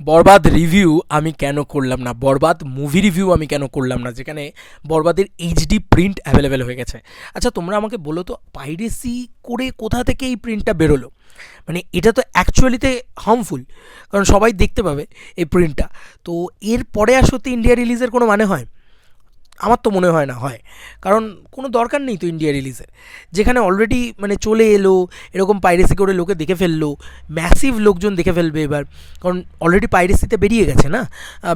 বরবাদ review আমি কেন করলাম না? বরবাদ মুভি রিভিউ আমি কেন করলাম না? যেখানে বরবাদের এইচডি প্রিন্ট অ্যাভেলেবেল হয়ে গেছে। আচ্ছা তোমরা আমাকে বলো তো পাইরেসি করে কোথা থেকে এই প্রিন্টটা বেরোলো? মানে এটা তো অ্যাকচুয়ালিতে হার্মফুল কারণ সবাই দেখতে পাবে এই প্রিন্টটা তো এর পরে আর সত্যি ইন্ডিয়া রিলিজের কোনো মানে হয়? আমার তো মনে হয় না, হয়। কারণ কোনো দরকার নেই তো ইন্ডিয়া রিলিজের যেখানে অলরেডি মানে চলে এলো, এরকম পাইরেসি করে লোকে দেখে ফেলল ম্যাসিভ লোকজন দেখে ফেলবে এবার। কারণ অলরেডি পাইরেসিতে বেরিয়ে গেছে না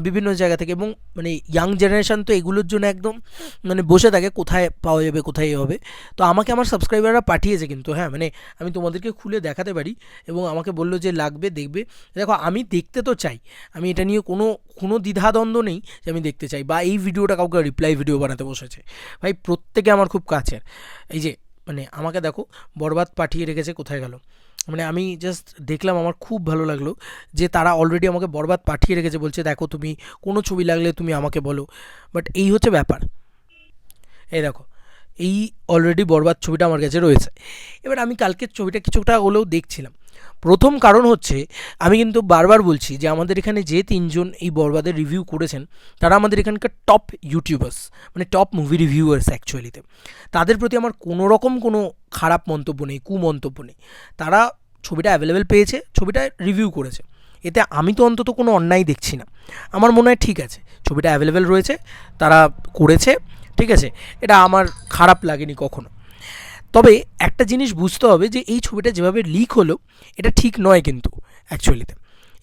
বিভিন্ন জায়গা থেকে। এবং মানে ইয়াং জেনারেশান তো এগুলোর জন্য একদম মানে বসে থাকে, কোথায় পাওয়া যাবে, কোথায় হবে। তো আমাকে আমার সাবস্ক্রাইবাররা পাঠিয়েছে কিন্তু হ্যাঁ মানে আমি তোমাদেরকে খুলে দেখাতে পারি। এবং আমাকে বলল যে লাগবে, দেখবে। দেখো, আমি দেখতে তো চাই। আমি এটা নিয়ে কোনো কোনো দ্বিধাদ্বন্দ্ব নেই যে আমি দেখতে চাই। বা এই ভিডিওটা কাউকে রিপ্লাই ভিডিও বানাতে বসেছে। ভাই, প্রত্যেকে আমার খুব কাছের। এই যে মানে আমাকে দেখো, বরবাদ পাঠিয়ে রেখেছে, কোথায় গেল? মানে আমি জাস্ট দেখলাম, আমার খুব ভালো লাগল যে তারা অলরেডি আমাকে বরবাদ পাঠিয়ে রেখেছে, বলছে, দেখো, তুমি কোনো ছবি লাগলে তুমি আমাকে বলো। বাট এই হচ্ছে ব্যাপার। এই দেখো, এই অলরেডি বরবাদ ছবিটা আমার কাছে রয়েছে। এবার আমি কালকের ছবিটা কিছুটা হলেও দেখছিলাম। প্রথম কারণ হচ্ছে, আমি কিন্তু বারবার বলছি যে আমাদের এখানে যে তিনজন এই বরবাদের রিভিউ করেছেন, তারা আমাদের এখানকার টপ ইউটিউবার্স মানে টপ মুভি রিভিউয়ার্স অ্যাকচুয়ালিতে তাদের প্রতি আমার কোনো রকম কোনো খারাপ মন্তব্য নেই, কুমন্তব্য নেই। তারা ছবিটা অ্যাভেলেবেল পেয়েছে, ছবিটা রিভিউ করেছে। এতে আমি তো অন্তত কোনো অন্যায় দেখছি না। আমার মনে হয় ঠিক আছে, ছবিটা অ্যাভেলেবেল রয়েছে, তারা করেছে, ঠিক আছে। এটা আমার খারাপ লাগেনি কখনো। তবে একটা জিনিস বুঝতে হবে যে এই ছবিটা যেভাবে লিক হলো, এটা ঠিক নয় কিন্তু অ্যাকচুয়ালিতে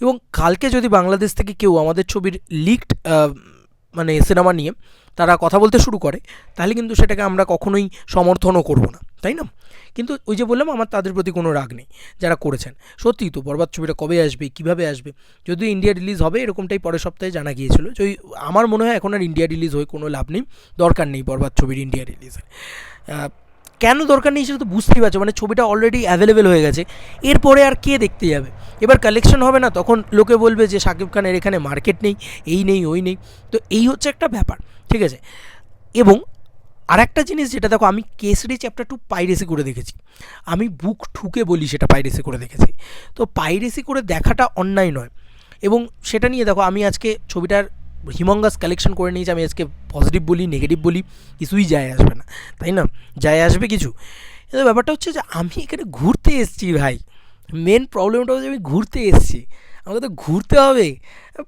এবং কালকে যদি বাংলাদেশ থেকে কেউ আমাদের ছবির লিকড মানে সিনেমা নিয়ে তারা কথা বলতে শুরু করে, তাহলে কিন্তু সেটাকে আমরা কখনোই সমর্থনও করব না, তাই না? কিন্তু ওই যে বললাম, আমার তাদের প্রতি কোনো রাগ নেই, যারা করেছেন। সত্যিই তো, বরবাদ ছবিটা কবে আসবে, কীভাবে আসবে? যদি ইন্ডিয়া রিলিজ হবে, এরকমটাই পরের সপ্তাহে জানা গিয়েছিল। যে আমার মনে হয় এখন আর ইন্ডিয়া রিলিজ হয়ে কোনো লাভ নেই, দরকার নেই বরবাদ ছবির ইন্ডিয়া রিলিজের কেন দরকার নেই সেটা তো বুঝতেই পারছ মানে ছবিটা অলরেডি অ্যাভেলেবেল হয়ে গেছে। এরপরে আর কে দেখতে যাবে? এবার কালেকশন হবে না, তখন লোকে বলবে যে শাকিব খানের এখানে মার্কেট নেই, এই নেই, ওই নেই। তো এই হচ্ছে একটা ব্যাপার, ঠিক আছে? এবং আর একটা জিনিস যেটা দেখো, আমি কেসরি চ্যাপ্টার টু পাইরেসি করে দেখেছি। আমি বুক ঠুকে বলি সেটা পাইরেসি করে দেখেছি। তো পাইরেসি করে দেখাটা অন্যায় নয়। এবং সেটা নিয়ে দেখো, আমি আজকে ছবিটার হিমঙ্গাস কালেকশন করে নিয়েছি, আমি আজকে পজিটিভ বলি নেগেটিভ বলি, কিছুই যায় আসবে না, তাই না? যায় আসবে কিছু। কিন্তু ব্যাপারটা হচ্ছে যে, আমি এখানে ঘুরতে এসেছি ভাই। মেন প্রবলেমটা হচ্ছে আমি ঘুরতে এসেছি। আমাকে তো ঘুরতে হবে।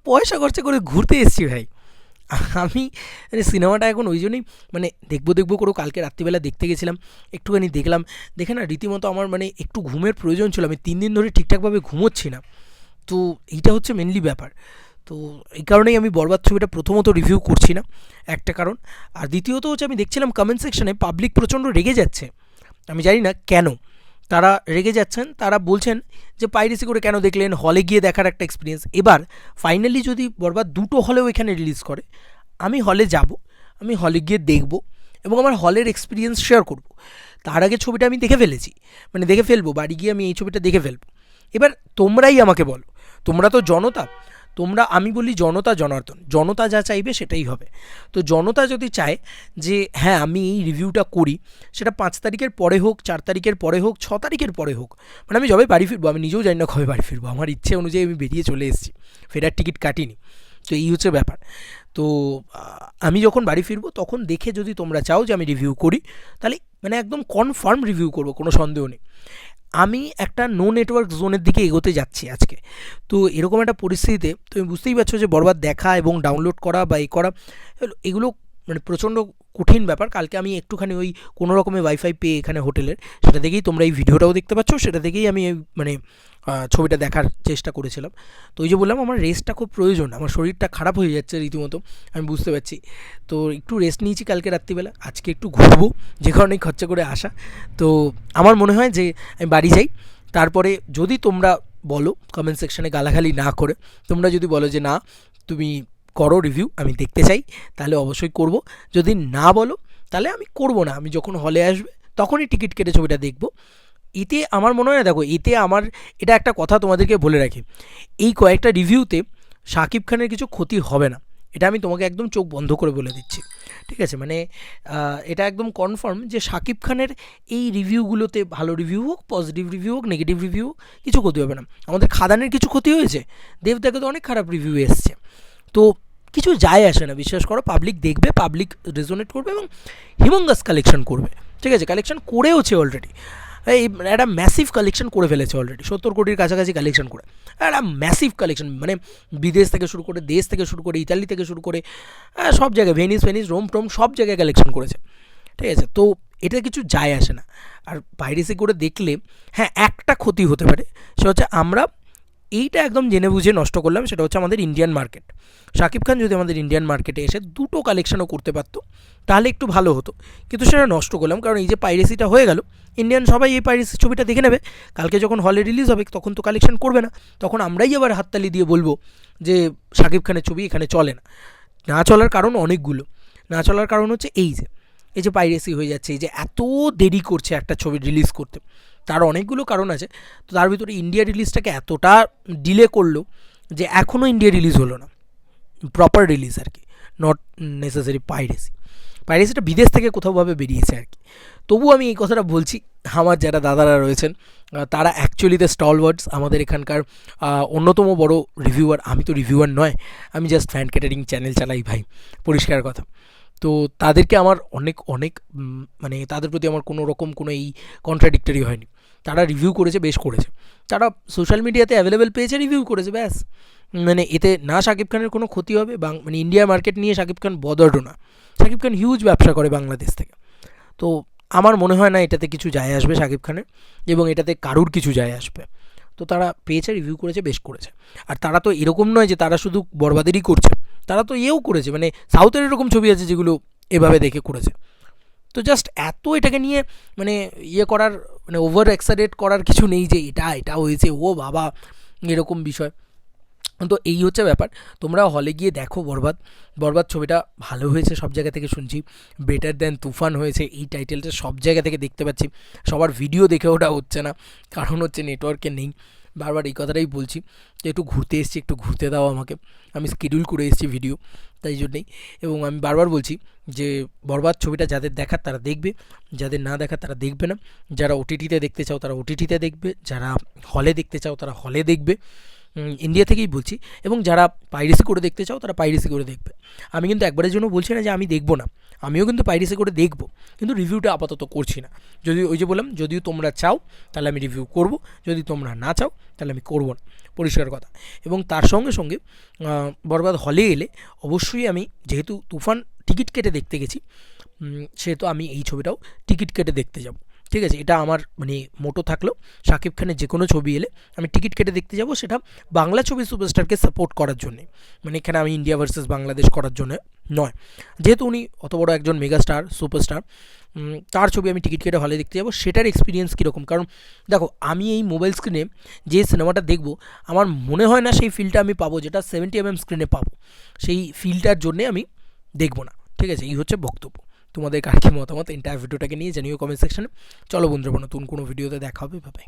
পয়সা খরচা করে ঘুরতে এসেছি ভাই। আমি মানে সিনেমাটা এখন ওই জন্যই মানে দেখব দেখব করেও কালকে রাত্রিবেলা দেখতে গেছিলাম, একটুখানি দেখলাম। দেখে না রীতিমতো আমার মানে একটু ঘুমের প্রয়োজন ছিল। আমি তিন দিন ধরে ঠিকঠাকভাবে ঘুমোচ্ছি না। তো এইটা হচ্ছে মেনলি ব্যাপার। তো এই কারণেই আমি বরবাদ ছবিটা প্রথমত রিভিউ করছি না, একটা কারণ। আর দ্বিতীয়ত হচ্ছে আমি দেখছিলাম কমেন্ট সেকশনে পাবলিক প্রচণ্ড রেগে যাচ্ছে। আমি জানি না কেন। তারা রেগে যাচ্ছেন, তারা বলছেন যে পাইরেসি করে কেন দেখলেন? হলে গিয়ে দেখার একটা এক্সপিরিয়েন্স এবার ফাইনালি যদি বরবাদ দুটো হলেও এখানে রিলিজ করে, আমি হলে যাব, আমি হলে গিয়ে দেখব এবং আমার হলের এক্সপিরিয়েন্স শেয়ার করব। তার আগে ছবিটা আমি দেখে ফেলেছি। মানে দেখে ফেলব, বাড়ি গিয়ে আমি এই ছবিটা দেখে ফেলব। এবার তোমরাই আমাকে বলো, তোমরা তো জনতা তোমরা, আমি বলি জনতা জনার্দন, জনতা যা চাইবে সেটাই হবে। তো জনতা যদি চায় যে হ্যাঁ আমি এই রিভিউটা করি, সেটা পাঁচ তারিখের পরে হোক, চার তারিখের পরে হোক, ছ তারিখের পরে হোক মানে আমি যবে বাড়ি ফিরবো, আমি নিজেও জানি না কবে বাড়ি ফিরবো, আমার ইচ্ছে অনুযায়ী আমি বেরিয়ে চলে এসেছি, ফেরার টিকিট কাটিনি। তো এই হচ্ছে ব্যাপার। তো আমি যখন বাড়ি ফিরবো, তখন দেখে যদি তোমরা চাও যে আমি রিভিউ করি, তাহলে মানে একদম কনফার্ম রিভিউ করব, কোনো সন্দেহ নেই। আমি একটা নো নেটওয়ার্ক জোনের দিকে এগোতে যাচ্ছি আজকে। তো এরকম একটা পরিস্থিতিতে তুমি বুঝতেই পারছ যে বরবার দেখা এবং ডাউনলোড করা বা এই করা, এগুলো- মানে প্রচণ্ড কঠিন ব্যাপার। কালকে আমি একটুখানি ওই কোনো রকমের ওয়াইফাই পেয়ে এখানে হোটেলের। সেটা দেখেই তোমরা এই ভিডিওটাও দেখতে পাচ্ছ, সেটা দেখেই আমি মানে ছবিটা দেখার চেষ্টা করেছিলাম। তো ওই যে বললাম, আমার রেস্টটা খুব প্রয়োজন, আমার শরীরটা খারাপ হয়ে যাচ্ছে রীতিমতো, আমি বুঝতে পারছি। তো একটু রেস্ট নিয়েছি কালকে রাত্রিবেলা, আজকে একটু ঘুরবো, যে কারণেই খরচা করে আসা। তো আমার মনে হয় যে, আমি বাড়ি যাই, তারপরে যদি তোমরা বলো কমেন্ট সেকশানে গালাগালি না করে, তোমরা যদি বলো যে, না, তুমি করো রিভিউ আমি দেখতে চাই, তাহলে অবশ্যই করব। যদি না বলো, তাহলে আমি করব না। আমি যখন হলে আসবে, তখনই টিকিট কেটে ছবিটা দেখব। এতে আমার মনে হয় না, দেখো, এতে আমার, এটা একটা কথা তোমাদেরকে বলে রাখি। এই কয়েকটা রিভিউতে শাকিব খানের কিছু ক্ষতি হবে না। এটা আমি তোমাকে একদম চোখ বন্ধ করে বলে দিচ্ছি। ঠিক আছে? মানে এটা একদম কনফার্ম যে শাকিব খানের এই রিভিউগুলোতে ভালো রিভিউ হোক পজিটিভ রিভিউ হোক নেগেটিভ রিভিউ হোক, কিছু ক্ষতি হবে না। আমাদের খাদানের কিছু ক্ষতি হয়েছে। দেবদাকে তো অনেক খারাপ রিভিউ এসছে। তো কিছু যায় আসে না। বিশ্বাস করো পাবলিক দেখবে পাবলিক রেজোনেট করবে এবং হিমঙ্গাস কালেকশন করবে। ঠিক আছে? কালেকশন করেওছে অলরেডি এই একটা ম্যাসিভ কালেকশন করে ফেলেছে অলরেডি সত্তর কোটির কাছাকাছি কালেকশন করে। একটা ম্যাসিভ কালেকশন মানে বিদেশ থেকে শুরু করে দেশ থেকে শুরু করে ইতালি থেকে শুরু করে আহ, সব জায়গায় ভেনিস ভেনিস রোম টোম সব জায়গায় কালেকশন করেছে। ঠিক আছে? তো এটা কিছু যায় আসে না। আর পাইরেসি করে দেখলে হ্যাঁ একটা ক্ষতি হতে পারে। সেটা হচ্ছে আমরা এইটা একদম জেনে বুঝে নষ্ট করলাম, সেটা হচ্ছে আমাদের ইন্ডিয়ান মার্কেট শাকিব খান যদি আমাদের ইন্ডিয়ান মার্কেটে এসে দুটো কালেকশনও করতে পারতো, তাহলে একটু ভালো হতো। কিন্তু সেটা নষ্ট করলাম, কারণ এই যে পাইরেসিটা হয়ে গেল ইন্ডিয়ান সবাই এই পাইরেসি ছবিটা দেখে নেবে। কালকে যখন হলে রিলিজ হবে, তখন তো কালেকশন করবে না। তখন আমরাই আবার হাততালি দিয়ে বলব যে শাকিব খানের ছবি এখানে চলে না। না চলার কারণ অনেকগুলো। না চলার কারণ হচ্ছে এই যে এই যে পাইরেসি হয়ে যাচ্ছে, এই যে এত দেরি করছে একটা ছবি রিলিজ করতে। তার অনেকগুলো কারণ আছে। তো তার ভিতরে ইন্ডিয়া রিলিজটাকে এতটা ডিলে করল যে এখনও ইন্ডিয়া রিলিজ হলো না। প্রপার রিলিজ আর কি নট নেসেসারি পাইরেসি পাইরেসিটা বিদেশ থেকে কোথাওভাবে বেরিয়েছে আর কি। তবু আমি এই কথাটা বলছি, আমার যারা দাদারা রয়েছেন তারা অ্যাকচুয়ালিতে স্টলওয়ার্ডস আমাদের এখানকার অন্যতম বড় রিভিউয়ার আমি তো রিভিউয়ার নয়, আমি জাস্ট ফ্যান ক্যাটারিং চ্যানেল চালাই ভাই, পরিষ্কার কথা। তো তাদেরকে আমার অনেক অনেক মানে তাদের প্রতি আমার কোনো রকম কোনো এই কন্ট্রাডিক্টরি হয়নি। তারা রিভিউ করেছে, বেশ করেছে। তারা সোশ্যাল মিডিয়াতে অ্যাভেলেবেল পেয়েছে রিভিউ করেছে, ব্যাস। মানে এতে না শাকিব খানের কোনো ক্ষতি হবে, বাং মানে ইন্ডিয়া মার্কেট নিয়ে শাকিব খান বদরও না। শাকিব খান হিউজ ব্যবসা করে বাংলাদেশ থেকে। তো আমার মনে হয় না এটাতে কিছু যায় আসবে শাকিব খানের, এবং এটাতে কারুর কিছু যায় আসবে। তো তারা পেয়েছে রিভিউ করেছে, বেশ করেছে। আর তারা তো এরকম নয় যে তারা শুধু বরবাদেরই করছে। তারা তো এও করেছে মানে সাউথের এরকম ছবি আছে যেগুলো এভাবে দেখে করেছে। তো জাস্ট এত এটাকে নিয়ে মানে ইয়ে করার মানে ওভার এক্সারেট করার কিছু নেই যে এটা এটা হয়েছে, ও বাবা, এরকম বিষয়। তো এই হচ্ছে ব্যাপার। তোমরা হলে গিয়ে দেখো বরবাদ। বরবাদ ছবিটা ভালো হয়েছে, সব জায়গা থেকে শুনছি। বেটার দ্যান তুফান হয়েছে, এই টাইটেলটা সব জায়গা থেকে দেখতে পাচ্ছি। সবার ভিডিও দেখে ওটা হচ্ছে না, কারণ হচ্ছে নেটওয়ার্কে নেই। বারবার এই কথাটাই বলছি যে একটু ঘুরতে এসেছি, একটু ঘুরতে দাও আমাকে। আমি স্কিডিউল করে এসেছি ভিডিও তাই জন্যেই। এবং আমি বারবার বলছি যে বরবাদ ছবিটা যাদের দেখার তারা দেখবে, যাদের না দেখার তারা দেখবে না। যারা ওটিটিতে দেখতে চাও তারা ওটিটিতে দেখবে, যারা হলে দেখতে চাও তারা হলে দেখবে। ইন্ডিয়া থেকেই বলছি। এবং যারা পাইরেসি করে দেখতে চাও, তারা পাইরেসি করে দেখবে। আমি কিন্তু একবারের জন্য বলছি না যে আমি দেখব না। আমিও কিন্তু পাইরেসি করে দেখব। কিন্তু রিভিউটা আপাতত করছি না। যদি ওই যে বললাম, যদিও তোমরা চাও, তাহলে আমি রিভিউ করব। যদি তোমরা না চাও, তাহলে আমি করব না। পরিষ্কার কথা। এবং তার সঙ্গে সঙ্গে বরবাদ হলে এলে অবশ্যই আমি যেহেতু তুফান টিকিট কেটে দেখতে গেছি সেহেতু আমি এই ছবিটাও টিকিট কেটে দেখতে যাব। ঠিক আছে, এটা আমার মানে মোটো থাকল। শাকিব খানের যে কোনো ছবি এলে আমি টিকিট কেটে দেখতে যাব সেটা বাংলা ছবি সুপারস্টারকে সাপোর্ট করার জন্যে। মানে এখানে আমি ইন্ডিয়া ভার্সেস বাংলাদেশ করার জন্য নয়। যেহেতু উনি অত বড় একজন মেগাস্টার, সুপারস্টার তার ছবি আমি টিকিট কেটে হলে দেখতে যাব। সেটার এক্সপিরিয়েন্স কীরকম? কারণ দেখো, আমি এই মোবাইল স্ক্রিনে যে সিনেমাটা দেখব, আমার মনে হয় না সেই ফিলটা আমি পাবো যেটা সেভেন্টি এম এম স্ক্রিনে পাবো। সেই ফিলটার জন্যে আমি দেখব না। ঠিক আছে, এই হচ্ছে বক্তব্য। তোমাদের কার মতামত এন্টায়ার ভিডিওটাকে নিয়ে জানিও কমেন্ট সেকশনে চলো বন্ধুরা, নতুন কোনো ভিডিওতে দেখা হবে ভাবে